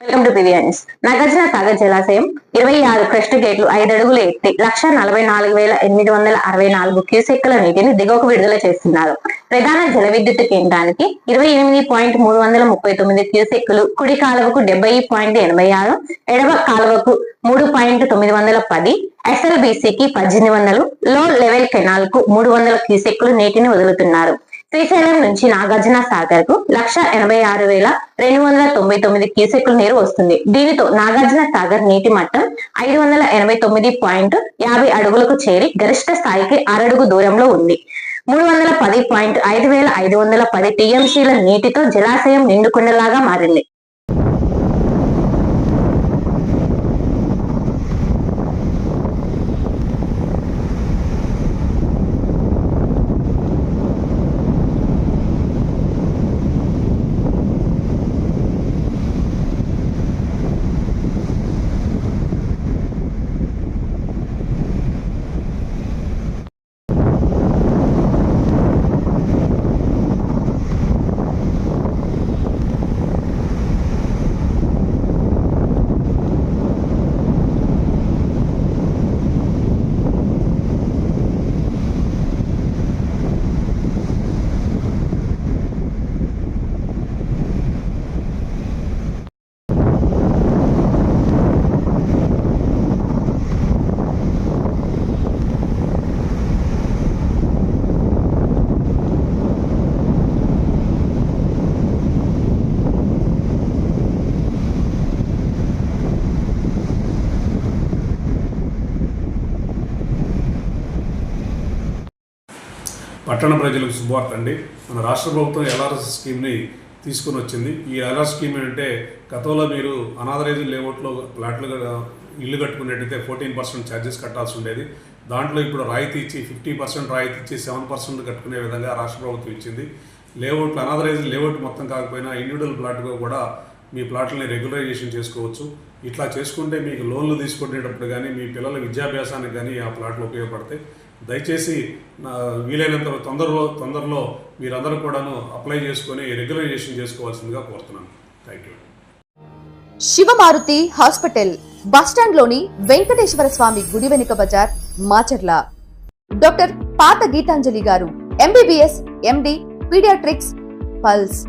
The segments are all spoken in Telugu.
Welcome to PVNS Nagarjuna Sagar జలాశయం ఇరవై ఆరు క్రస్ట్ గేట్లు ఐదు అడుగులు ఎత్తి లక్ష నలభై నాలుగు వేల ఎనిమిది వందల అరవై నాలుగు క్యూసెక్కుల నీటిని దిగువకు విడుదల చేస్తున్నారు. ప్రధాన జల విద్యుత్ కేంద్రానికి ఇరవై ఎనిమిది పాయింట్ మూడు వందల ముప్పై తొమ్మిది క్యూసెక్కులు కుడి కాలువకు డెబ్బై పాయింట్ ఎనభై ఆరు ఎడవ కాలువకు మూడు పాయింట్ తొమ్మిది వందల పది ఎస్ఎల్బిసికి పద్దెనిమిది వందలు లో లెవెల్ కెనాల్కు మూడు వందల క్యూసెక్కులు నీటిని వదులుతున్నారు. శ్రీశైలం నుంచి నాగార్జున సాగర్కు లక్ష ఎనభై ఆరు వేల రెండు వందల తొంభై తొమ్మిది క్యూసెక్ల నీరు వస్తుంది. దీనితో నాగార్జున సాగర్ నీటి మట్టం ఐదు వందల ఎనభై తొమ్మిది పాయింట్ యాభై అడుగులకు చేరి గరిష్ట స్థాయికి అరడుగు దూరంలో ఉంది. మూడు వందల పది పాయింట్ ఐదు వేల ఐదు వందల పది టీఎంసీల నీటితో జలాశయం నిండుకుండలాగా మారింది. పట్టణ ప్రజలకు శుభవార్త అండి మన రాష్ట్ర ప్రభుత్వం ఎల్ఆర్ఎస్ స్కీమ్ని తీసుకుని వచ్చింది. ఈ ఎల్ఆర్ఎస్ స్కీమ్ ఏంటంటే గతంలో మీరు అనాథరైజ్ లేఅవుట్లో ఫ్లాట్లు ఇల్లు కట్టుకునేటైతే ఫోర్టీన్ పర్సెంట్ ఛార్జెస్ కట్టాల్సి ఉండేది. దాంట్లో ఇప్పుడు రాయితీ ఇచ్చి ఫిఫ్టీ పర్సెంట్ రాయితీ ఇచ్చి సెవెన్ పర్సెంట్ కట్టుకునే విధంగా రాష్ట్ర ప్రభుత్వం ఇచ్చింది. లేఅవుట్లు అనాథరైజ్ లేఅవుట్ మొత్తం కాకపోయినా ఇండివిజువల్ ప్లాట్గా కూడా మీ ప్లాట్లని రెగ్యులరైజేషన్ చేసుకోవచ్చు. ఇట్లా చేసుకుంటే మీకు లోన్లు తీసుకునేటప్పుడు కానీ మీ పిల్లల విద్యాభ్యాసానికి కానీ ఆ ప్లాట్లు ఉపయోగపడతాయి. దయచేసి వీలైనంత తొందరలో తొందరలో మీరందరూ కూడాను అప్లై చేసుకొని రెగ్యులరైజేషన్ చేసుకోవాల్సిందిగా కోరుతున్నాను. Thank you. శివమారుతి హాస్పిటల్ బస్టాండ్లోని వెంకటేశ్వర స్వామి గుడి వెనుక బజార్ మాచర్ల. డాక్టర్ పాత గీతాంజలి గారు ఎంబీబీఎస్ ఎండి పీడియాట్రిక్స్ పల్స్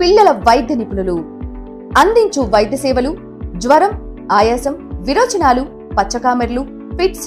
పిల్లల వైద్య నిపుణులు. అందించు వైద్య సేవలు జ్వరం ఆయాసం విరోచనాలు పచ్చకామెర్లు ఫిట్స్